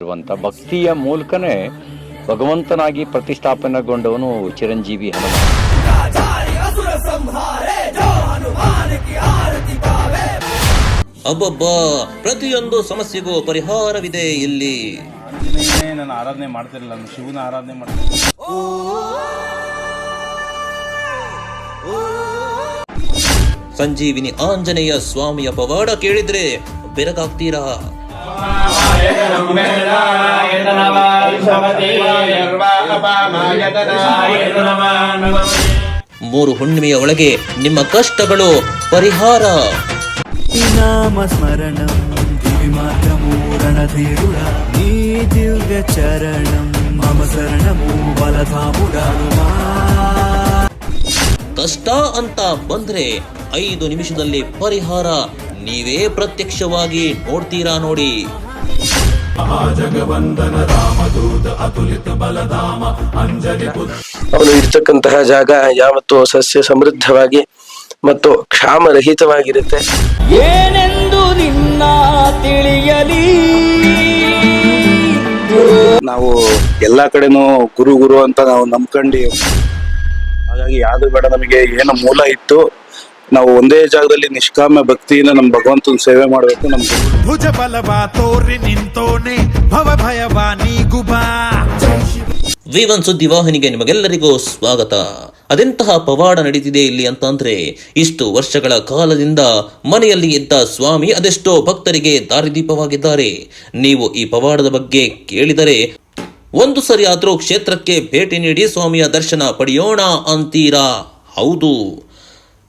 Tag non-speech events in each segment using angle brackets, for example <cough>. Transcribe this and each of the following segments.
ಇರುವಂತ ಭಕ್ತಿಯ ಮೂಲಕನೇ ಭಗವಂತನಾಗಿ ಪ್ರತಿಷ್ಠಾಪನೆಗೊಂಡವನು ಚಿರಂಜೀವಿ ಹನುಮ. ಅಬ್ಬಬ್ಬ ಪ್ರತಿಯೊಂದು ಸಮಸ್ಯೆಗೂ ಪರಿಹಾರವಿದೆ ಇಲ್ಲಿ. ನಾನು ಆರಾಧನೆ ಮಾಡ್ತಿರಲಿಲ್ಲ ನಾನು ಶಿವನ ಆರಾಧನೆ ಮಾಡ್ತೀನಿ. ಸಂಜೀವಿನಿ ಆಂಜನೇಯ ಸ್ವಾಮಿಯ ಪವಾಡ ಕೇಳಿದ್ರೆ ಬೆರಗಾಗ್ತೀರಾ? ಮೂರು ಹುಣ್ಣಿಮೆಯ ಒಳಗೆ ನಿಮ್ಮ ಕಷ್ಟಗಳು ಪರಿಹಾರ. ನಾಮ ಸ್ಮರಣ ದಿವಿ ಮಾತ್ರ ಮೂರಣ ನೀ ದಿವ್ಯ ಚರಣಂ ಮಮ ಕಷ್ಟ ಅಂತ ಬಂದ್ರೆ ಐದು ನಿಮಿಷದಲ್ಲಿ ಪರಿಹಾರ. ನೀವೇ ಪ್ರತ್ಯಕ್ಷವಾಗಿ ನೋಡ್ತೀರಾ ನೋಡಿ. ಅವನು ಇರ್ತಕ್ಕಂತಹ ಜಾಗ ಯಾವತ್ತೂ ಸಸ್ಯ ಸಮೃದ್ಧವಾಗಿ ಮತ್ತು ಕ್ಷಾಮರಹಿತವಾಗಿರುತ್ತೆ. ಏನೆಂದು ನಿನ್ನ ತಿಳಿಯಲಿ? ನಾವು ಎಲ್ಲಾ ಕಡೆನೂ ಗುರು ಗುರು ಅಂತ ನಾವು ನಂಬ್ಕೊಂಡು ಹಾಗಾಗಿ ಯಾವ್ದು ಬೇಡ ನಮಗೆ ಏನು ಮೂಲ ಇತ್ತು. ನಾವು ಒಂದೇ ಜಾಗದಲ್ಲಿ ನಿಷ್ಕಾಮ ಭಕ್ತಿಯಿಂದ ನಮ್ಮ ಭಗವಂತನ ಸೇವೆ ಮಾಡಬೇಕು ನಮ್ಗೆ. ಭುಜ ಬಲವ ತೋರಿ ನಿಂತೋನೆ ಭವ ಭಯವ ನೀಗುಬಾ ವಿವನ್ ಸುದ್ದಿ ವಾಹಿನಿಗೆ ನಿಮಗೆಲ್ಲರಿಗೂ ಸ್ವಾಗತ. ಅದೆಂತಹ ಪವಾಡ ನಡೀತಿದೆ ಇಲ್ಲಿ ಅಂತಂದ್ರೆ ಇಷ್ಟು ವರ್ಷಗಳ ಕಾಲದಿಂದ ಮನೆಯಲ್ಲಿ ಇದ್ದ ಸ್ವಾಮಿ ಅದೆಷ್ಟೋ ಭಕ್ತರಿಗೆ ದಾರಿದೀಪವಾಗಿದ್ದಾರೆ. ನೀವು ಈ ಪವಾಡದ ಬಗ್ಗೆ ಕೇಳಿದರೆ ಒಂದು ಸರಿ ಆದರೂ ಕ್ಷೇತ್ರಕ್ಕೆ ಭೇಟಿ ನೀಡಿ ಸ್ವಾಮಿಯ ದರ್ಶನ ಪಡೆಯೋಣ ಅಂತೀರಾ? ಹೌದು.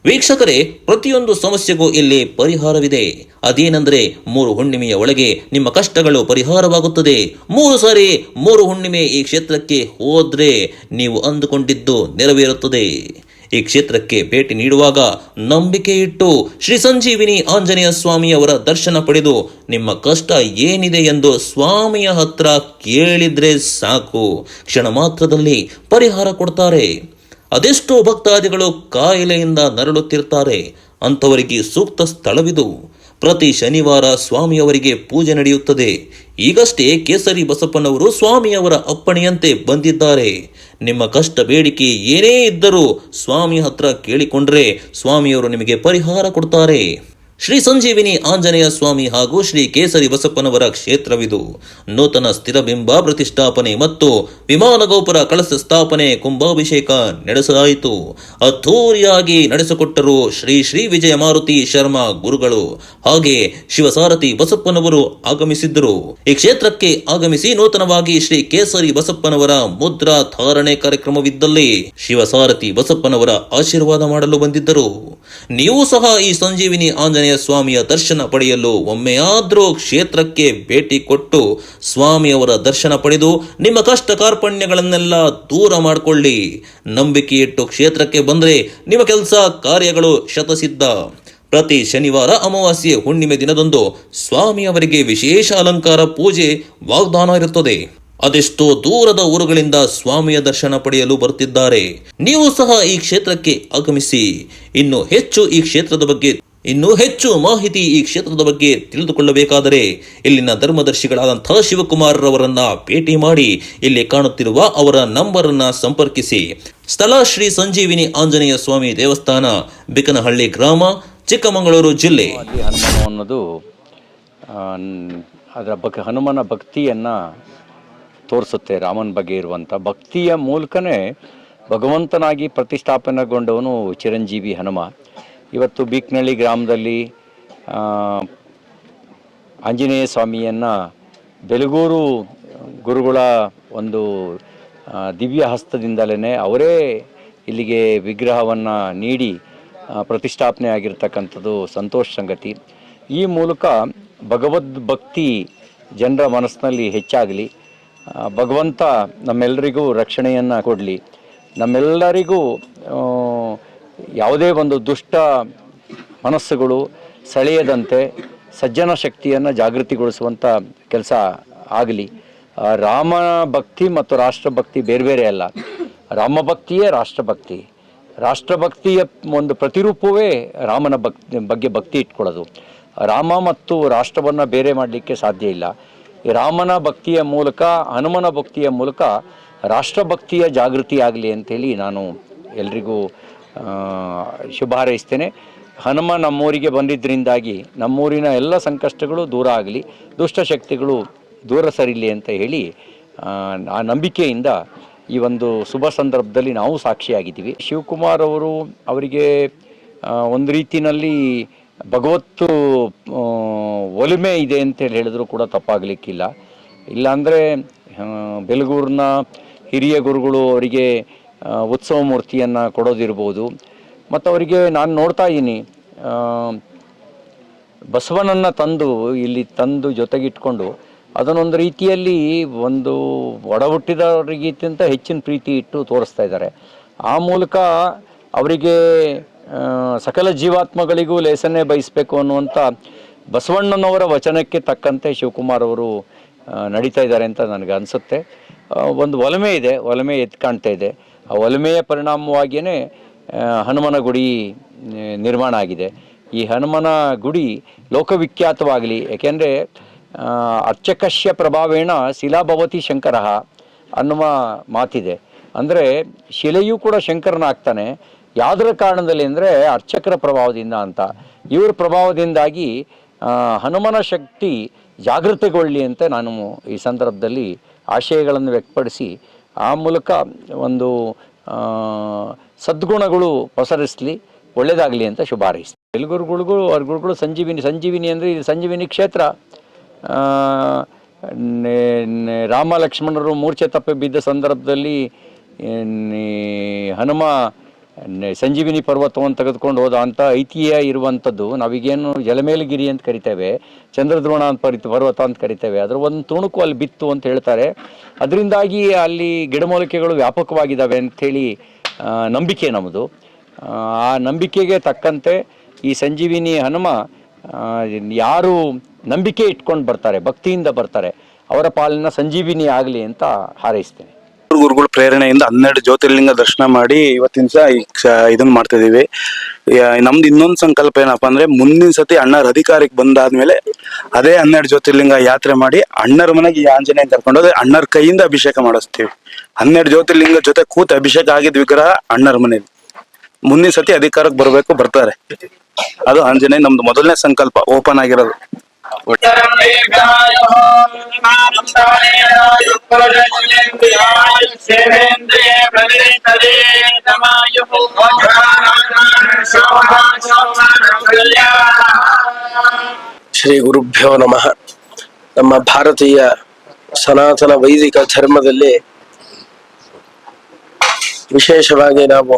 ವೀಕ್ಷಕರೇ, ಪ್ರತಿಯೊಂದು ಸಮಸ್ಯೆಗೂ ಇಲ್ಲಿ ಪರಿಹಾರವಿದೆ. ಅದೇನೆಂದರೆ, ಮೂರು ಹುಣ್ಣಿಮೆಯ ಒಳಗೆ ನಿಮ್ಮ ಕಷ್ಟಗಳು ಪರಿಹಾರವಾಗುತ್ತದೆ. ಮೂರು ಸಾರಿ ಮೂರು ಹುಣ್ಣಿಮೆ ಈ ಕ್ಷೇತ್ರಕ್ಕೆ ಹೋದ್ರೆ ನೀವು ಅಂದುಕೊಂಡಿದ್ದು ನೆರವೇರುತ್ತದೆ. ಈ ಕ್ಷೇತ್ರಕ್ಕೆ ಭೇಟಿ ನೀಡುವಾಗ ನಂಬಿಕೆ ಇಟ್ಟು ಶ್ರೀ ಸಂಜೀವಿನಿ ಆಂಜನೇಯ ಸ್ವಾಮಿಯವರ ದರ್ಶನ ಪಡೆದು ನಿಮ್ಮ ಕಷ್ಟ ಏನಿದೆ ಎಂದು ಸ್ವಾಮಿಯ ಹತ್ರ ಕೇಳಿದ್ರೆ ಸಾಕು. ಕ್ಷಣ ಮಾತ್ರದಲ್ಲಿ ಪರಿಹಾರ ಕೊಡ್ತಾರೆ. ಅದೆಷ್ಟೋ ಭಕ್ತಾದಿಗಳು ಕಾಯಿಲೆಯಿಂದ ನರಳುತ್ತಿರ್ತಾರೆ ಅಂಥವರಿಗೆ ಸೂಕ್ತ ಸ್ಥಳವಿದು. ಪ್ರತಿ ಶನಿವಾರ ಸ್ವಾಮಿಯವರಿಗೆ ಪೂಜೆ ನಡೆಯುತ್ತದೆ. ಈಗಷ್ಟೇ ಕೇಸರಿ ಬಸಪ್ಪನವರು ಸ್ವಾಮಿಯವರ ಅಪ್ಪಣೆಯಂತೆ ಬಂದಿದ್ದಾರೆ. ನಿಮ್ಮ ಕಷ್ಟ ಬೇಡಿಕೆ ಏನೇ ಇದ್ದರೂ ಸ್ವಾಮಿ ಹತ್ರ ಕೇಳಿಕೊಂಡ್ರೆ ಸ್ವಾಮಿಯವರು ನಿಮಗೆ ಪರಿಹಾರ ಕೊಡ್ತಾರೆ. ಶ್ರೀ ಸಂಜೀವಿನಿ ಆಂಜನೇಯ ಸ್ವಾಮಿ ಹಾಗೂ ಶ್ರೀ ಕೇಸರಿ ಬಸಪ್ಪನವರ ಕ್ಷೇತ್ರವಿದು. ನೂತನ ಸ್ಥಿರಬಿಂಬ ಪ್ರತಿಷ್ಠಾಪನೆ ಮತ್ತು ವಿಮಾನ ಗೋಪುರ ಕಳಸ ಸ್ಥಾಪನೆ ಕುಂಭಾಭಿಷೇಕ ನಡೆಸಲಾಯಿತು. ಅದ್ಧೂರಿಯಾಗಿ ನಡೆಸಿಕೊಟ್ಟರು ಶ್ರೀ ಶ್ರೀ ವಿಜಯ ಮಾರುತಿ ಶರ್ಮಾ ಗುರುಗಳು. ಹಾಗೆ ಶಿವಸಾರಥಿ ಬಸಪ್ಪನವರು ಆಗಮಿಸಿದ್ದರು. ಈ ಕ್ಷೇತ್ರಕ್ಕೆ ಆಗಮಿಸಿ ನೂತನವಾಗಿ ಶ್ರೀ ಕೇಸರಿ ಬಸಪ್ಪನವರ ಮುದ್ರಾ ಧಾರಣೆ ಕಾರ್ಯಕ್ರಮವಿದ್ದಲ್ಲಿ ಶಿವಸಾರಥಿ ಬಸಪ್ಪನವರ ಆಶೀರ್ವಾದ ಮಾಡಲು ಬಂದಿದ್ದರು. ನೀವು ಸಹ ಈ ಸಂಜೀವಿನಿ ಆಂಜನೇಯ ಸ್ವಾಮಿಯ ದರ್ಶನ ಪಡೆಯಲು ಒಮ್ಮೆಯಾದರೂ ಕ್ಷೇತ್ರಕ್ಕೆ ಭೇಟಿ ಕೊಟ್ಟು ಸ್ವಾಮಿಯವರ ದರ್ಶನ ಪಡೆದು ನಿಮ್ಮ ಕಷ್ಟ ಕಾರ್ಪಣ್ಯಗಳನ್ನೆಲ್ಲ ದೂರ ಮಾಡಿಕೊಳ್ಳಿ. ನಂಬಿಕೆ ಇಟ್ಟು ಕ್ಷೇತ್ರಕ್ಕೆ ಬಂದ್ರೆ ನಿಮ್ಮ ಕೆಲಸ ಕಾರ್ಯಗಳು ಶತಸಿದ್ಧ. ಪ್ರತಿ ಶನಿವಾರ ಅಮಾವಾಸ್ಯೆ ಹುಣ್ಣಿಮೆ ದಿನದಂದು ಸ್ವಾಮಿಯವರಿಗೆ ವಿಶೇಷ ಅಲಂಕಾರ ಪೂಜೆ ವಾಗ್ದಾನ ಇರುತ್ತದೆ. ಅದೆಷ್ಟೋ ದೂರದ ಊರುಗಳಿಂದ ಸ್ವಾಮಿಯ ದರ್ಶನ ಪಡೆಯಲು ಬರುತ್ತಿದ್ದಾರೆ ನೀವು ಸಹ ಈ ಕ್ಷೇತ್ರಕ್ಕೆ ಆಗಮಿಸಿ. ಇನ್ನು ಹೆಚ್ಚು ಈ ಕ್ಷೇತ್ರದ ಬಗ್ಗೆ ಇನ್ನೂ ಹೆಚ್ಚು ಮಾಹಿತಿ ಈ ಕ್ಷೇತ್ರದ ಬಗ್ಗೆ ತಿಳಿದುಕೊಳ್ಳಬೇಕಾದರೆ ಇಲ್ಲಿನ ಧರ್ಮದರ್ಶಿಗಳಾದಂಥ ಶಿವಕುಮಾರ್ ರವರನ್ನ ಭೇಟಿ ಮಾಡಿ ಇಲ್ಲಿ ಕಾಣುತ್ತಿರುವ ಅವರ ನಂಬರ್ ಅನ್ನ ಸಂಪರ್ಕಿಸಿ. ಸ್ಥಳ ಶ್ರೀ ಸಂಜೀವಿನಿ ಆಂಜನೇಯ ಸ್ವಾಮಿ ದೇವಸ್ಥಾನ, ಬಿಕನಹಳ್ಳಿ ಗ್ರಾಮ, ಚಿಕ್ಕಮಗಳೂರು ಜಿಲ್ಲೆ. ಹನುಮನು ಅನ್ನೋದು ಅದರ ಬಗ್ಗೆ ಹನುಮನ ಭಕ್ತಿಯನ್ನು ತೋರಿಸುತ್ತೆ. ರಾಮನ ಬಗ್ಗೆ ಇರುವಂಥ ಭಕ್ತಿಯ ಮೂಲಕನೇ ಭಗವಂತನಾಗಿ ಪ್ರತಿಷ್ಠಾಪನೆಗೊಂಡವನು ಚಿರಂಜೀವಿ ಹನುಮ. ಇವತ್ತು ಬೀಕ್ನಳ್ಳಿ ಗ್ರಾಮದಲ್ಲಿ ಆಂಜನೇಯ ಸ್ವಾಮಿಯನ್ನು ಬೆಲಗೂರು ಗುರುಗಳ ಒಂದು ದಿವ್ಯ ಹಸ್ತದಿಂದಲೇ ಅವರೇ ಇಲ್ಲಿಗೆ ವಿಗ್ರಹವನ್ನು ನೀಡಿ ಪ್ರತಿಷ್ಠಾಪನೆ ಆಗಿರ್ತಕ್ಕಂಥದ್ದು ಸಂತೋಷ ಸಂಗತಿ. ಈ ಮೂಲಕ ಭಗವದ್ ಭಕ್ತಿ ಜನರ ಮನಸ್ಸಿನಲ್ಲಿ ಹೆಚ್ಚಾಗಲಿ ಭಗವಂತ ನಮ್ಮೆಲ್ಲರಿಗೂ ರಕ್ಷಣೆಯನ್ನು ಕೊಡಲಿ. ನಮ್ಮೆಲ್ಲರಿಗೂ ಯಾವುದೇ ಒಂದು ದುಷ್ಟ ಮನಸ್ಸುಗಳು ಸೆಳೆಯದಂತೆ ಸಜ್ಜನ ಶಕ್ತಿಯನ್ನು ಜಾಗೃತಿಗೊಳಿಸುವಂಥ ಕೆಲಸ ಆಗಲಿ. ರಾಮ ಭಕ್ತಿ ಮತ್ತು ರಾಷ್ಟ್ರಭಕ್ತಿ ಬೇರೆ ಬೇರೆ ಅಲ್ಲ. ರಾಮ ಭಕ್ತಿಯೇ ರಾಷ್ಟ್ರಭಕ್ತಿ ರಾಷ್ಟ್ರಭಕ್ತಿಯ ಒಂದು ಪ್ರತಿರೂಪವೇ ರಾಮನ ಭಕ್ತಿ ಬಗ್ಗೆ ಭಕ್ತಿ ಇಟ್ಕೊಳ್ಳೋದು. ರಾಮ ಮತ್ತು ರಾಷ್ಟ್ರವನ್ನು ಬೇರೆ ಮಾಡಲಿಕ್ಕೆ ಸಾಧ್ಯ ಇಲ್ಲ. ರಾಮನ ಭಕ್ತಿಯ ಮೂಲಕ, ಹನುಮನ ಭಕ್ತಿಯ ಮೂಲಕ ರಾಷ್ಟ್ರಭಕ್ತಿಯ ಜಾಗೃತಿ ಆಗಲಿ ಅಂತೇಳಿ ನಾನು ಎಲ್ರಿಗೂ ಶುಭ ಹಾರೈಸ್ತೇನೆ ಹನುಮ ನಮ್ಮೂರಿಗೆ ಬಂದಿದ್ದರಿಂದಾಗಿ ನಮ್ಮೂರಿನ ಎಲ್ಲ ಸಂಕಷ್ಟಗಳು ದೂರ ಆಗಲಿ ದುಷ್ಟಶಕ್ತಿಗಳು ದೂರ ಸರಿಲಿ ಅಂತ ಹೇಳಿ ಆ, ನಂಬಿಕೆಯಿಂದ ಈ ಒಂದು ಶುಭ ಸಂದರ್ಭದಲ್ಲಿ ನಾವು ಸಾಕ್ಷಿಯಾಗಿದ್ದೀವಿ. ಶಿವಕುಮಾರ್ ಅವರು ಅವರಿಗೆ ಒಂದು ರೀತಿಯಲ್ಲಿ ಭಗವತ್ತು ಒಲಿಮೆ ಇದೆ ಅಂತೇಳಿ ಹೇಳಿದ್ರು ಕೂಡ ತಪ್ಪಾಗಲಿಕ್ಕಿಲ್ಲ. ಇಲ್ಲಾಂದರೆ ಬೆಲಗೂರಿನ ಹಿರಿಯ ಗುರುಗಳು ಅವರಿಗೆ ಉತ್ಸವ ಮೂರ್ತಿಯನ್ನು ಕೊಡೋದಿರ್ಬೋದು. ಮತ್ತು ಅವರಿಗೆ ನಾನು ನೋಡ್ತಾ ಇದ್ದೀನಿ ಬಸವನನ್ನು ತಂದು ಇಲ್ಲಿ ತಂದು ಜೊತೆಗಿಟ್ಕೊಂಡು ಅದನ್ನೊಂದು ರೀತಿಯಲ್ಲಿ ಒಂದು ಒಡಹುಟ್ಟಿದವರಿಗಿಂತ ಹೆಚ್ಚಿನ ಪ್ರೀತಿ ಇಟ್ಟು ತೋರಿಸ್ತಾ ಇದ್ದಾರೆ. ಆ ಮೂಲಕ ಅವರಿಗೆ ಸಕಲ ಜೀವಾತ್ಮಗಳಿಗೂ ಲೇಸನ್ನೇ ಬಯಸಬೇಕು ಅನ್ನುವಂಥ ಬಸವಣ್ಣನವರ ವಚನಕ್ಕೆ ತಕ್ಕಂತೆ ಶಿವಕುಮಾರ್ ಅವರು ನಡೀತಾ ಇದ್ದಾರೆ ಅಂತ ನನಗೆ ಅನಿಸುತ್ತೆ. ಒಂದು ಒಲಮೆ ಇದೆ, ಒಲಮೆ ಎದ್ದು ಕಾಣ್ತಾ ಇದೆ. ಆ ಒಲಮೆಯ ಪರಿಣಾಮವಾಗಿಯೇ ಹನುಮನ ಗುಡಿ ನಿರ್ಮಾಣ ಆಗಿದೆ. ಈ ಹನುಮನ ಗುಡಿ ಲೋಕವಿಖ್ಯಾತವಾಗಲಿ, ಏಕೆಂದರೆ ಅರ್ಚಕಶ್ಯ ಪ್ರಭಾವೇಣ ಶಿಲಾಭವತಿ ಶಂಕರ ಅನ್ನುವ ಮಾತಿದೆ. ಅಂದರೆ, ಶಿಲೆಯೂ ಕೂಡ ಶಂಕರನಾಗ್ತಾನೆ. ಯಾವುದರ ಕಾರಣದಲ್ಲಿ ಅಂದರೆ, ಅರ್ಚಕರ ಪ್ರಭಾವದಿಂದ ಅಂತ. ಇವರ ಪ್ರಭಾವದಿಂದಾಗಿ ಹನುಮನ ಶಕ್ತಿ ಜಾಗೃತಗೊಳ್ಳಿ ಅಂತ ನಾನು ಈ ಸಂದರ್ಭದಲ್ಲಿ ಆಶಯಗಳನ್ನು ವ್ಯಕ್ತಪಡಿಸಿ ಆ ಮೂಲಕ ಒಂದು ಸದ್ಗುಣಗಳು ಪಸರಿಸಲಿ ಒಳ್ಳೆಯದಾಗಲಿ ಅಂತ ಶುಭ ಹಾರೈಸ್ತೀನಿ. ಎಲ್ಗುರುಗಳಿಗೂ ಅವ್ರ ಗುರುಗಳು ಸಂಜೀವಿನಿ ಸಂಜೀವಿನಿ ಅಂದರೆ ಇದು ಸಂಜೀವಿನಿ ಕ್ಷೇತ್ರ. ರಾಮ ಲಕ್ಷ್ಮಣರು ಮೂರ್ಛೆ ತಪ್ಪಿ ಬಿದ್ದ ಸಂದರ್ಭದಲ್ಲಿ ಹನುಮ ಸಂಜೀವಿನಿ ಪರ್ವತವನ್ನು ತೆಗೆದುಕೊಂಡು ಹೋದ ಅಂತ ಐತಿಹ್ಯ ಇರುವಂಥದ್ದು. ನಾವೀಗೇನು ಜಲಮೇಲಗಿರಿ ಅಂತ ಕರಿತೇವೆ, ಚಂದ್ರದ್ರೋಣ ಅಂತ ಪರಿತ, ಪರ್ವತ ಅಂತ ಕರಿತೇವೆ. ಅದರ ಒಂದು ತುಣುಕು ಅಲ್ಲಿ ಬಿತ್ತು ಅಂತ ಹೇಳ್ತಾರೆ. ಅದರಿಂದಾಗಿ ಅಲ್ಲಿ ಗಿಡಮೂಲಿಕೆಗಳು ವ್ಯಾಪಕವಾಗಿದ್ದಾವೆ ಅಂಥೇಳಿ ನಂಬಿಕೆ ನಮ್ಮದು ಆ ನಂಬಿಕೆಗೆ ತಕ್ಕಂತೆ ಈ ಸಂಜೀವಿನಿ ಹನುಮ ಯಾರು ನಂಬಿಕೆ ಇಟ್ಕೊಂಡು ಬರ್ತಾರೆ, ಭಕ್ತಿಯಿಂದ ಬರ್ತಾರೆ, ಅವರ ಪಾಲಿನ ಸಂಜೀವಿನಿ ಆಗಲಿ ಅಂತ ಹಾರೈಸ್ತೇನೆ. ಗುರುಗಳ ಪ್ರೇರಣೆಯಿಂದ ಹನ್ನೆರಡು ಜ್ಯೋತಿರ್ಲಿಂಗ ದರ್ಶನ ಮಾಡಿ ಇವತ್ತಿನ ಸಹ ಇದನ್ನ ಮಾಡ್ತಾ ಇದೀವಿ. ನಮ್ದು ಇನ್ನೊಂದು ಸಂಕಲ್ಪ ಏನಪ್ಪಾ ಅಂದ್ರೆ ಮುಂದಿನ ಸತಿ ಅಣ್ಣರ ಅಧಿಕಾರಕ್ಕೆ ಬಂದಾದ್ಮೇಲೆ ಅದೇ ಹನ್ನೆರಡು ಜ್ಯೋತಿರ್ಲಿಂಗ ಯಾತ್ರೆ ಮಾಡಿ ಅಣ್ಣರ ಮನೆಗೆ ಈ ಆಂಜನೇಯ ಕರ್ಕೊಂಡೋದ್ರೆ ಅಣ್ಣರ ಕೈಯಿಂದ ಅಭಿಷೇಕ ಮಾಡಿಸ್ತೀವಿ. ಹನ್ನೆರಡು ಜ್ಯೋತಿರ್ಲಿಂಗ ಜೊತೆ ಕೂತು ಅಭಿಷೇಕ ಆಗಿದ್ ವಿಗ್ರಹ ಅಣ್ಣರ ಮನೇಲಿ. ಮುಂದಿನ ಸತಿ ಅಧಿಕಾರಕ್ಕೆ ಬರಬೇಕು, ಬರ್ತಾರೆ. ಅದು ಆಂಜನೇಯ ನಮ್ದು ಮೊದಲನೇ ಸಂಕಲ್ಪ, ಓಪನ್ ಆಗಿರೋದು. ಶ್ರೀ ಗುರುಭ್ಯೋ ನಮಃ. ನಮ್ಮ ಭಾರತೀಯ ಸನಾತನ ವೈದಿಕ ಧರ್ಮದಲ್ಲಿ ವಿಶೇಷವಾಗಿ ನಾವು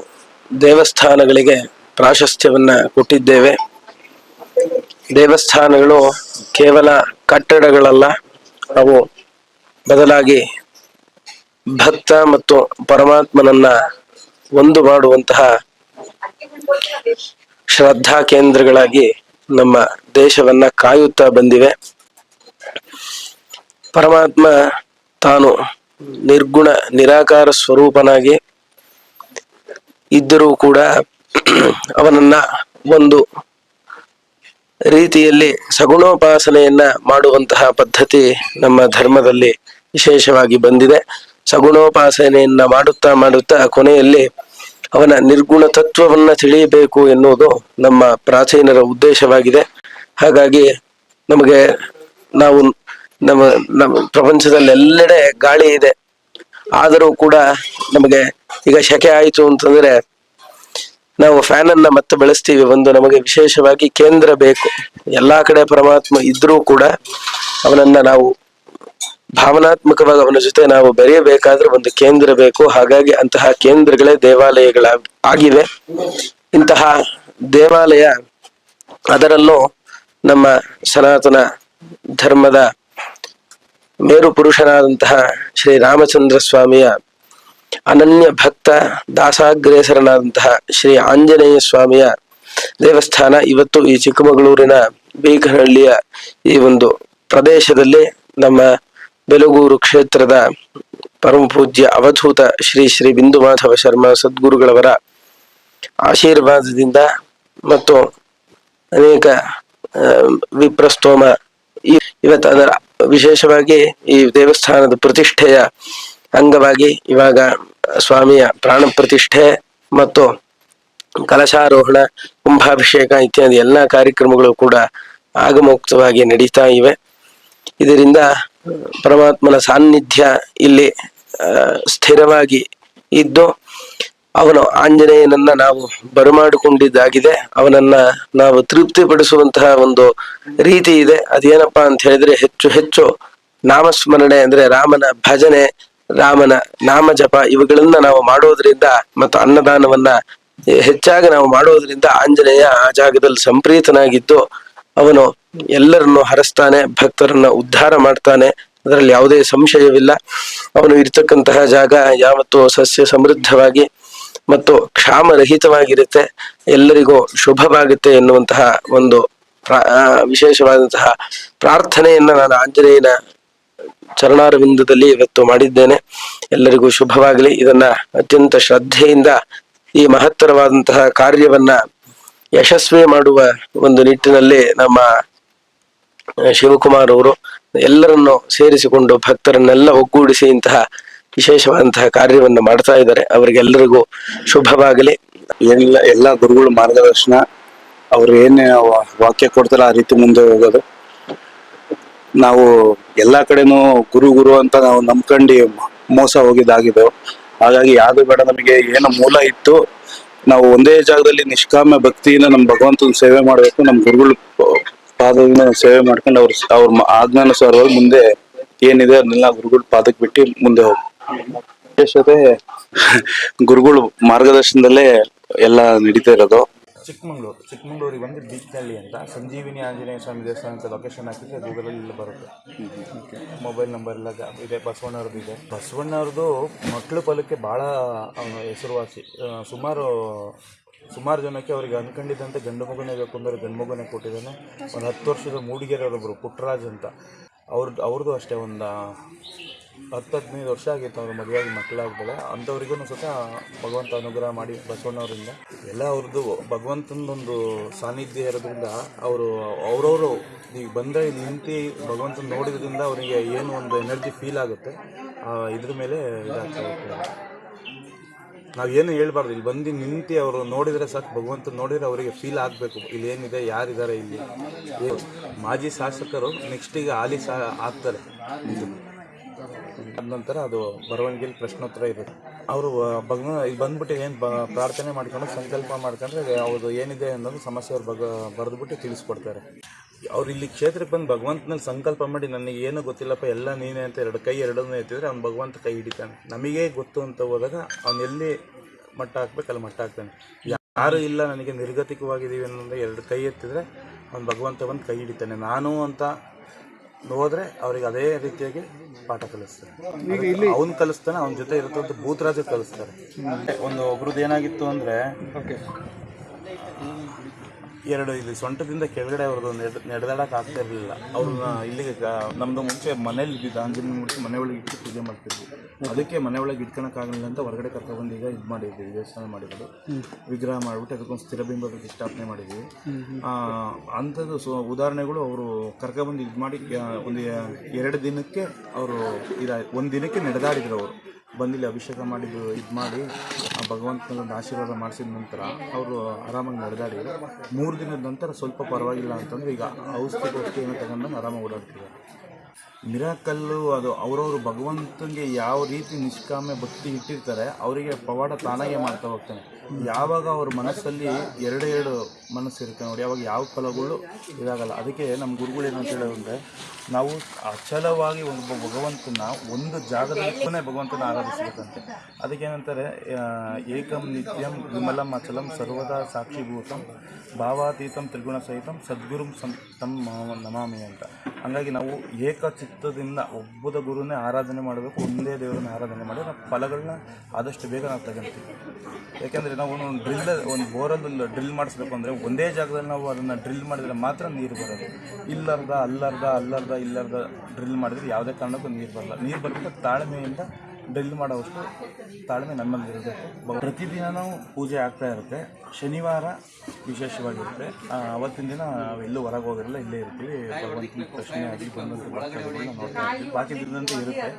ದೇವಸ್ಥಾನಗಳಿಗೆ ಪ್ರಾಶಸ್ತ್ಯವನ್ನ ಕೊಟ್ಟಿದ್ದೇವೆ. ದೇವಸ್ಥಾನಗಳು ಕೇವಲ ಕಟ್ಟಡಗಳಲ್ಲ, ಅವು ಬದಲಾಗಿ ಭಕ್ತ ಮತ್ತು ಪರಮಾತ್ಮನನ್ನ ಒಂದು ಮಾಡುವಂತಹ ಶ್ರದ್ಧಾ ಕೇಂದ್ರಗಳಾಗಿ ನಮ್ಮ ದೇಶವನ್ನ ಕಾಯುತ್ತಾ ಬಂದಿವೆ. ಪರಮಾತ್ಮ ತಾನು ನಿರ್ಗುಣ, ನಿರಾಕಾರ ಸ್ವರೂಪನಾಗಿ ಇದ್ದರೂ ಕೂಡ ಅವನನ್ನ ಒಂದು ರೀತಿಯಲ್ಲಿ ಸಗುಣೋಪಾಸನೆಯನ್ನ ಮಾಡುವಂತಹ ಪದ್ಧತಿ ನಮ್ಮ ಧರ್ಮದಲ್ಲಿ ವಿಶೇಷವಾಗಿ ಬಂದಿದೆ. ಸಗುಣೋಪಾಸನೆಯನ್ನ ಮಾಡುತ್ತಾ ಮಾಡುತ್ತಾ ಕೊನೆಯಲ್ಲಿ ಅವನ ನಿರ್ಗುಣ ತತ್ವವನ್ನ ತಿಳಿಯಬೇಕು ಎನ್ನುವುದು ನಮ್ಮ ಪ್ರಾಚೀನರ ಉದ್ದೇಶವಾಗಿದೆ. ಹಾಗಾಗಿ ನಮಗೆ ನಾವು ನಮ್ಮ ನಮ್ಮ ಪ್ರಪಂಚದಲ್ಲಿ ಎಲ್ಲೆಡೆ ಗಾಳಿ ಇದೆ. ಆದರೂ ಕೂಡ ನಮಗೆ ಈಗ ಶೆಕೆ ಆಯಿತು ಅಂತಂದ್ರೆ ನಾವು ಫ್ಯಾನ್ ಅನ್ನ ಮತ್ತೆ ಬೆಳೆಸ್ತೀವಿ. ಒಂದು ನಮಗೆ ವಿಶೇಷವಾಗಿ ಕೇಂದ್ರ ಬೇಕು. ಎಲ್ಲಾ ಕಡೆ ಪರಮಾತ್ಮ ಇದ್ರೂ ಕೂಡ ಅವನನ್ನ ನಾವು ಭಾವನಾತ್ಮಕವಾಗಿ ಅವನ ಜೊತೆ ನಾವು ಬೆರೆಯಬೇಕಾದ್ರೆ ಒಂದು ಕೇಂದ್ರ ಬೇಕು. ಹಾಗಾಗಿ ಅಂತಹ ಕೇಂದ್ರಗಳೇ ದೇವಾಲಯಗಳ ಆಗಿವೆ. ಇಂತಹ ದೇವಾಲಯ, ಅದರಲ್ಲೂ ನಮ್ಮ ಸನಾತನ ಧರ್ಮದ ಮೇರು ಪುರುಷನಾದಂತಹ ಶ್ರೀ ರಾಮಚಂದ್ರ ಸ್ವಾಮಿಯ ಅನನ್ಯ ಭಕ್ತ ದಾಸಾಗ್ರೇಸರನಾದಂತಹ ಶ್ರೀ ಆಂಜನೇಯ ಸ್ವಾಮಿಯ ದೇವಸ್ಥಾನ ಇವತ್ತು ಈ ಚಿಕ್ಕಮಗಳೂರಿನ ಬೀಗನಹಳ್ಳಿಯ ಈ ಒಂದು ಪ್ರದೇಶದಲ್ಲಿ ನಮ್ಮ ಬೆಲಗೂರು ಕ್ಷೇತ್ರದ ಪರಮ ಪೂಜ್ಯ ಅವಧೂತ ಶ್ರೀ ಶ್ರೀ ಬಿಂದು ಮಾಧವ ಶರ್ಮ ಸದ್ಗುರುಗಳವರ ಆಶೀರ್ವಾದದಿಂದ ಮತ್ತು ಅನೇಕ ವಿಪ್ರಸ್ತೋಮ. ಇವತ್ತು ಅದರ ವಿಶೇಷವಾಗಿ ಈ ದೇವಸ್ಥಾನದ ಪ್ರತಿಷ್ಠೆಯ ಅಂಗವಾಗಿ ಇವಾಗ ಸ್ವಾಮಿಯ ಪ್ರಾಣ ಪ್ರತಿಷ್ಠೆ ಮತ್ತು ಕಲಶಾರೋಹಣ, ಕುಂಭಾಭಿಷೇಕ ಇತ್ಯಾದಿ ಎಲ್ಲಾ ಕಾರ್ಯಕ್ರಮಗಳು ಕೂಡ ಆಗಮೋಕ್ತವಾಗಿ ನಡೀತಾ ಇವೆ. ಇದರಿಂದ ಪರಮಾತ್ಮನ ಸಾನ್ನಿಧ್ಯ ಇಲ್ಲಿ ಸ್ಥಿರವಾಗಿ ಇದ್ದು, ಅವನು ಆಂಜನೇಯನನ್ನ ನಾವು ಬರಮಾಡಿಕೊಂಡಿದ್ದಾಗಿದೆ. ಅವನನ್ನ ನಾವು ತೃಪ್ತಿಪಡಿಸುವಂತಹ ಒಂದು ರೀತಿ ಇದೆ. ಅದೇನಪ್ಪಾ ಅಂತ ಹೇಳಿದ್ರೆ ಹೆಚ್ಚು ಹೆಚ್ಚು ನಾಮಸ್ಮರಣೆ ಅಂದ್ರೆ ರಾಮನ ಭಜನೆ, ರಾಮನ ನಾಮ ಜಪ ಇವುಗಳನ್ನ ನಾವು ಮಾಡೋದ್ರಿಂದ ಮತ್ತು ಅನ್ನದಾನವನ್ನ ಹೆಚ್ಚಾಗಿ ನಾವು ಮಾಡೋದ್ರಿಂದ ಆಂಜನೇಯ ಆ ಜಾಗದಲ್ಲಿ ಸಂಪ್ರೀತನಾಗಿದ್ದು ಅವನು ಎಲ್ಲರನ್ನು ಹರಸ್ತಾನೆ, ಭಕ್ತರನ್ನ ಉದ್ಧಾರ ಮಾಡ್ತಾನೆ. ಅದರಲ್ಲಿ ಯಾವುದೇ ಸಂಶಯವಿಲ್ಲ. ಅವನು ಇರ್ತಕ್ಕಂತಹ ಜಾಗ ಯಾವತ್ತೂ ಸಸ್ಯ ಸಮೃದ್ಧವಾಗಿ ಮತ್ತು ಕ್ಷಾಮರಹಿತವಾಗಿರುತ್ತೆ. ಎಲ್ಲರಿಗೂ ಶುಭವಾಗುತ್ತೆ ಎನ್ನುವಂತಹ ಒಂದು ವಿಶೇಷವಾದಂತಹ ಪ್ರಾರ್ಥನೆಯನ್ನ ನಾನು ಆಂಜನೇಯನ ಚರಣಾರವಿಂದದಲ್ಲಿ ಇವತ್ತು ಮಾಡಿದ್ದೇನೆ. ಎಲ್ಲರಿಗೂ ಶುಭವಾಗಲಿ. ಇದನ್ನ ಅತ್ಯಂತ ಶ್ರದ್ಧೆಯಿಂದ ಈ ಮಹತ್ತರವಾದಂತಹ ಕಾರ್ಯವನ್ನ ಯಶಸ್ವಿ ಮಾಡುವ ಒಂದು ನಿಟ್ಟಿನಲ್ಲಿ ನಮ್ಮ ಶಿವಕುಮಾರ್ ಅವರು ಎಲ್ಲರನ್ನು ಸೇರಿಸಿಕೊಂಡು ಭಕ್ತರನ್ನೆಲ್ಲ ಒಗ್ಗೂಡಿಸಿ ಇಂತಹ ವಿಶೇಷವಾದಂತಹ ಕಾರ್ಯವನ್ನು ಮಾಡ್ತಾ ಇದ್ದಾರೆ. ಅವರಿಗೆಲ್ಲರಿಗೂ ಶುಭವಾಗಲಿ ಎಲ್ಲ ಎಲ್ಲ ಗುರುಗಳು ಮಾರ್ಗದರ್ಶನ. ಅವ್ರು ಏನೇ ವಾಕ್ಯ ಕೊಡ್ತಾರ ಆ ರೀತಿ ಮುಂದೆ ಹೋಗೋದು. ನಾವು ಎಲ್ಲಾ ಕಡೆನೂ ಗುರು ಗುರು ಅಂತ ನಾವು ನಂಬ್ಕೊಂಡು ಮೋಸ ಹೋಗಿದ್ದಾಗಿದ್ದೆವು. ಹಾಗಾಗಿ ಯಾವುದು ಬೇಡ ನಮಗೆ, ಏನು ಮೂಲ ಇತ್ತು. ನಾವು ಒಂದೇ ಜಾಗದಲ್ಲಿ ನಿಷ್ಕಾಮ ಭಕ್ತಿಯಿಂದ ನಮ್ಮ ಭಗವಂತನ ಸೇವೆ ಮಾಡಬೇಕು ನಮ್ಮ ಗುರುಗಳ ಪಾದದಿಂದ ಸೇವೆ ಮಾಡ್ಕೊಂಡು ಅವ್ರ ಅವ್ರ ಆಜ್ಞಾನುಸಾರವಾಗಿ ಮುಂದೆ ಏನಿದೆ ಅದನ್ನೆಲ್ಲ ಗುರುಗಳ ಪಾದಕ್ಕೆ ಬಿಟ್ಟು ಮುಂದೆ ಹೋಗಿ ವಿಶೇಷತೆ <laughs> ಗುರುಗಳು ಮಾರ್ಗದರ್ಶನದಲ್ಲೇ ಎಲ್ಲ ನಡೀತಾ ಇರೋದು. ಚಿಕ್ಕಮಂಗ್ಳೂರು. ಚಿಕ್ಕಮಂಗ್ಳೂರಿಗೆ ಬಂದು ಬೀಚ್ನಳ್ಳಿ ಅಂತ ಸಂಜೀವಿನಿ ಆಂಜನೇಯ ಸ್ವಾಮಿ ದೇವಸ್ಥಾನ ಅಂತ ಲೊಕೇಶನ್ ಹಾಕಿದ್ರೆ ಗೂಗಲಲ್ಲಿ ಇಲ್ಲಿ ಬರುತ್ತೆ. ಮೊಬೈಲ್ ನಂಬರ್ ಎಲ್ಲ ಇದೆ, ಬಸವಣ್ಣವ್ರದ್ದು ಇದೆ. ಬಸವಣ್ಣವ್ರದ್ದು ಮಕ್ಕಳು ಫಲಕ್ಕೆ ಭಾಳ ಹೆಸರುವಾಸಿ. ಸುಮಾರು ಸುಮಾರು ಜನಕ್ಕೆ ಅವರಿಗೆ ಅನ್ಕೊಂಡಿದ್ದಂತೆ ಗಂಡು ಮಗುನೇ ಬೇಕು ಅಂದರೆ ಗಂಡು ಮಗುನೇ ಕೊಟ್ಟಿದ್ದಾನೆ. ಒಂದು ಹತ್ತು ವರ್ಷದ ಮೂಡಿಗೆರೆಯವರೊಬ್ಬರು ಪುಟ್ಟರಾಜ್ ಅಂತ. ಅವ್ರದ್ದು ಅವ್ರದ್ದು ಅಷ್ಟೇ ಒಂದು ಹತ್ತು ಹದಿನೈದು ವರ್ಷ ಆಗಿತ್ತು ಅವ್ರ ಮದುವೆಯಾಗಿ ಮಕ್ಕಳಾಗ್ಬೇಳೆ ಅಂಥವ್ರಿಗೂ ಸಹ ಭಗವಂತ ಅನುಗ್ರಹ ಮಾಡಿ ಬಸವಣ್ಣವರಿಂದ. ಎಲ್ಲ ಅವ್ರದ್ದು ಭಗವಂತನದೊಂದು ಸಾನ್ನಿಧ್ಯ ಇರೋದ್ರಿಂದ ಅವರು ಅವರವರು ಈಗ ಬಂದರೆ ನಿಂತಿ ಭಗವಂತನ ನೋಡಿದ್ರಿಂದ ಅವರಿಗೆ ಏನು ಒಂದು ಎನರ್ಜಿ ಫೀಲ್ ಆಗುತ್ತೆ. ಇದ್ರ ಮೇಲೆ ಇದಾಗ್ತಾ ನಾವು ಏನು ಹೇಳ್ಬಾರ್ದು, ಇಲ್ಲಿ ಬಂದು ನಿಂತು ಅವರು ನೋಡಿದರೆ ಸಾಕು ಭಗವಂತ ನೋಡಿದರೆ ಅವರಿಗೆ ಫೀಲ್ ಆಗಬೇಕು. ಇಲ್ಲಿ ಏನಿದೆ, ಯಾರಿದ್ದಾರೆ ಇಲ್ಲಿ? ಮಾಜಿ ಶಾಸಕರು ನೆಕ್ಸ್ಟ್ ಈಗ ಹಾಲಿ ಸಾ ಆಗ್ತಾರೆ. ನಂತರ ಅದು ಬರವಣಿಗೆಯಲ್ಲಿ ಪ್ರಶ್ನೋತ್ತರ ಇರುತ್ತೆ. ಅವರು ಭಗ್ನ, ಇಲ್ಲಿ ಬಂದ್ಬಿಟ್ಟು ಏನು ಬ, ಪ್ರಾರ್ಥನೆ ಮಾಡ್ಕೊಂಡು ಸಂಕಲ್ಪ ಮಾಡ್ಕೊಂಡ್ರೆ ಅವ್ರದ್ದು ಏನಿದೆ ಅನ್ನೋದು ಸಮಸ್ಯೆ ಅವ್ರು ಬಗ, ಬರೆದ್ಬಿಟ್ಟು ತಿಳಿಸ್ಕೊಡ್ತಾರೆ. ಅವ್ರು ಇಲ್ಲಿ ಕ್ಷೇತ್ರಕ್ಕೆ ಬಂದು ಭಗವಂತನಲ್ಲಿ ಸಂಕಲ್ಪ ಮಾಡಿ ನನಗೆ ಏನು ಗೊತ್ತಿಲ್ಲಪ್ಪ, ಎಲ್ಲ ನೀನೇ ಅಂತ ಎರಡು ಕೈ ಎರಡನ್ನೂ ಎತ್ತಿದ್ರೆ ಅವ್ನು ಭಗವಂತ ಕೈ ಹಿಡಿತಾನೆ. ನಮಗೇ ಗೊತ್ತು ಅಂತ ಹೋದಾಗ ಅವ್ನು ಎಲ್ಲಿ ಮಟ್ಟ ಹಾಕ್ಬೇಕು ಅಲ್ಲಿ ಮಟ್ಟ ಹಾಕ್ತಾನೆ. ಯಾರು ಇಲ್ಲ, ನನಗೆ ನಿರ್ಗತಿಕವಾಗಿದ್ದೀವಿ ಅನ್ನೋದು ಎರಡು ಕೈ ಎತ್ತಿದ್ರೆ ಅವ್ನು ಭಗವಂತ ಬಂದು ಕೈ ಹಿಡಿತಾನೆ. ನಾನು ಅಂತ ಹೋದರೆ ಅವ್ರಿಗೆ ಅದೇ ರೀತಿಯಾಗಿ ಪಾಠ ಕಲಿಸ್ತಾರೆ. ಅವ್ನು ಕಲಿಸ್ತಾನೆ ಅವನ ಜೊತೆ ಇರುತ್ತೆ ಭೂತರಾಜ ಕಲಿಸ್ತಾರೆ. ಒಂದು ಒಬ್ರದ್ದು ಏನಾಗಿತ್ತು ಅಂದ್ರೆ ಎರಡು ಇಲ್ಲಿ ಸೊಂಟದಿಂದ ಕೆಳಗಡೆ ಅವ್ರದ್ದು ನೆಡ್ ನಡೆದಾಡಕ್ಕೆ ಆಗ್ತಾ ಇರಲಿಲ್ಲ. ಅವ್ರನ್ನ ಇಲ್ಲಿಗೆ ನಮ್ದು ಮುಂಚೆ ಮನೇಲಿ ಇದ್ದಿದ್ದು ಆಂಜನೇಯ ಮೂರ್ತಿ ಮನೆ ಒಳಗೆ ಇಟ್ಟು ಪೂಜೆ ಮಾಡ್ತಿದ್ವಿ. ಅದಕ್ಕೆ ಮನೆ ಒಳಗೆ ಇಟ್ಕೊಳಕ್ಕಾಗಲಿಲ್ಲ ಅಂತ ಹೊರಗಡೆ ಕರ್ಕೊಂಡ್ಬಂದು ಈಗ ಇದು ಮಾಡಿದ್ವಿ ದೇವಸ್ಥಾನ ಮಾಡಿದ್ರು ವಿಗ್ರಹ ಮಾಡಿಬಿಟ್ಟು ಅದಕ್ಕೊಂದು ಸ್ಥಿರಬಿಂಬ ಪ್ರತಿಷ್ಠಾಪನೆ ಮಾಡಿದ್ವಿ. ಆ, ಅಂಥದ್ದು ಸೊ ಉದಾಹರಣೆಗಳು ಅವರು ಕರ್ಕೊಬಂದು ಇದು ಮಾಡಿ ಒಂದು ಎರಡು ದಿನಕ್ಕೆ ಅವರು ಇದ ಒಂದು ದಿನಕ್ಕೆ ನಡೆದಾಡಿದ್ರು ಅವರು. ಬಂದಿಲ್ಲಿ, ಅಭಿಷೇಕ ಮಾಡಿದ್ದು ಇದು ಮಾಡಿ, ಆ ಭಗವಂತನ ಒಂದು ಆಶೀರ್ವಾದ ಮಾಡಿಸಿದ ನಂತರ ಅವರು ಆರಾಮಾಗಿ ನಡೆದಾಡಿ, ಮೂರು ದಿನದ ನಂತರ ಸ್ವಲ್ಪ ಪರವಾಗಿಲ್ಲ ಅಂತಂದ್ರೆ ಈಗ ಔಷಧಿ ಕೊಟ್ಟು ಏನೋ ತಗೊಂಡು ಆರಾಮಾಗಿ ಓಡಾಡ್ತಿದ್ದಾರೆ. ಮಿರಾಕಲ್ಲು ಅದು ಅವರವರು ಭಗವಂತನಿಗೆ ಯಾವ ರೀತಿ ನಿಷ್ಕಾಮೆ ಭಕ್ತಿ ಇಟ್ಟಿರ್ತಾರೆ, ಅವರಿಗೆ ಪವಾಡ ತಾನಾಗೆ ಮಾಡ್ತಾ ಹೋಗ್ತಾನೆ. ಯಾವಾಗ ಅವ್ರ ಮನಸ್ಸಲ್ಲಿ ಎರಡೆರಡು ಮನಸ್ಸು ಇರುತ್ತೆ ನೋಡಿ ಯಾವಾಗ ಯಾವ ಫಲಗಳು ಇದಾಗಲ್ಲ. ಅದಕ್ಕೆ ನಮ್ಮ ಗುರುಗಳು ಏನಂತ ಹೇಳೋದಂದ್ರೆ ನಾವು ಅಚಲವಾಗಿ ಒಬ್ಬ ಭಗವಂತನ ಒಂದು ಜಾಗದಲ್ಲೇ ಭಗವಂತನ ಆರಾಧಿಸಬೇಕಂತೆ. ಅದಕ್ಕೆ ಏನಂತಾರೆ ಏಕಂ ನಿತ್ಯಂ ವಿಮಲಂ ಅಚಲಂ ಸರ್ವದಾ ಸಾಕ್ಷಿಭೂತಂ ಭಾವಾತೀತಂ ತ್ರಿಗುಣ ಸಹಿತಂ ಸದ್ಗುರುಂ ಸಂ ತಮ್ಮ ನಮಾಮಿ ಅಂತ. ಹಂಗಾಗಿ ನಾವು ಏಕಚಿತ್ತದಿಂದ ಒಬ್ಬದ ಗುರುನೇ ಆರಾಧನೆ ಮಾಡಬೇಕು, ಒಂದೇ ದೇವರನ್ನ ಆರಾಧನೆ ಮಾಡಿ ನಾವು ಫಲಗಳನ್ನ ಆದಷ್ಟು ಬೇಗ ನಾವು ತಗೊಂತೀವಿ. ಯಾಕೆಂದರೆ ನಾವು ಒಂದು ಡ್ರಿಲ್ ಒಂದು ಬೋರಲ್ಲಿ ಡ್ರಿಲ್ ಮಾಡಿಸ್ಬೇಕು ಅಂದರೆ ಒಂದೇ ಜಾಗದಲ್ಲಿ ನಾವು ಅದನ್ನು ಡ್ರಿಲ್ ಮಾಡಿದರೆ ಮಾತ್ರ ನೀರು ಬರೋದು. ಇಲ್ಲರ್ಧ ಅಲ್ಲರ್ಧ ಅಲ್ಲರ್ಧ ಇಲ್ಲರ್ಧ ಡ್ರಿಲ್ ಮಾಡಿದರೆ ಯಾವುದೇ ಕಾರಣಕ್ಕೂ ನೀರು ಬರಲ್ಲ. ನೀರು ಬರಬೇಕು ತಾಳ್ಮೆಯಿಂದ ಡ್ರಿಲ್ ಮಾಡೋವಷ್ಟು ತಾಳ್ಮೆ ನಮ್ಮಲ್ಲಿರಬೇಕು ಪ್ರತಿದಿನ ನಾವು ಪೂಜೆ ಆಗ್ತಾ ಇರುತ್ತೆ. ಶನಿವಾರ ವಿಶೇಷವಾಗಿರುತ್ತೆ. ಅವತ್ತಿನ ದಿನ ನಾವೆಲ್ಲೂ ಹೊರಗೆ ಹೋಗಿರಲ್ಲ ಇಲ್ಲೇ ಇರ್ತೀವಿ. ಭಗವಂತನ ಪ್ರಶ್ನೆ ಆಗಿ ಬಾಕಿ ದಿನದಂತೆ ಇರುತ್ತೆ.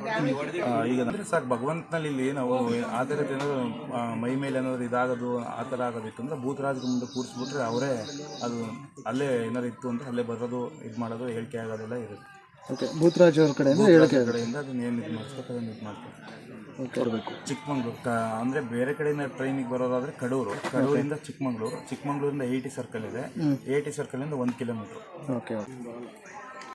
ಈಗ ಅಂದರೆ ಸಾಕು, ಭಗವಂತನಲ್ಲಿ ಇಲ್ಲಿ ನಾವು ಆ ಥರ ಏನಾದ್ರು ಮೈ ಮೇಲೆ ಏನಾದ್ರು ಇದಾಗೋದು, ಆ ಥರ ಆಗೋದಿತ್ತು ಅಂದರೆ ಭೂತರಾಜರ ಮುಂದೆ ಕೂರಿಸ್ಬಿಟ್ರೆ ಅವರೇ ಅದು ಅಲ್ಲೇ ಏನಾದ್ರು ಇತ್ತು ಅಂದರೆ ಅಲ್ಲೇ ಬರೋದು, ಇದು ಮಾಡೋದು, ಹೇಳಿಕೆ ಆಗೋದೆಲ್ಲ ಇರುತ್ತೆ. ಓಕೆ ಭೂತರಾಜ್ ಅವ್ರ ಕಡೆಯಿಂದ ಭೂತರಾಜರ ಕಡೆಯಿಂದ ಅದನ್ನ ಏನು ಇದು ಮಾಡಿಸ್ಬೇಕು ಅದನ್ನ ಇದು ಕೊಡಬೇಕು. ಚಿಕ್ಕಮಂಗ್ಳೂರು. ಕ ಅಂದರೆ ಬೇರೆ ಕಡೆಯಿಂದ ಟ್ರೈನಿಗೆ ಬರೋದಾದರೆ ಕಡೂರು. ಕಡೂರಿಂದ ಚಿಕ್ಕಮಂಗ್ಳೂರು. ಚಿಕ್ಕಮಂಗ್ಳೂರಿಂದ ಏಯ್ಟಿ ಸರ್ಕಲ್ ಇದೆ. ಏಯ್ಟಿ ಸರ್ಕಲಿಂದ ಒಂದು ಕಿಲೋಮೀಟ್ರ್ ಓಕೆ ಓಕೆ.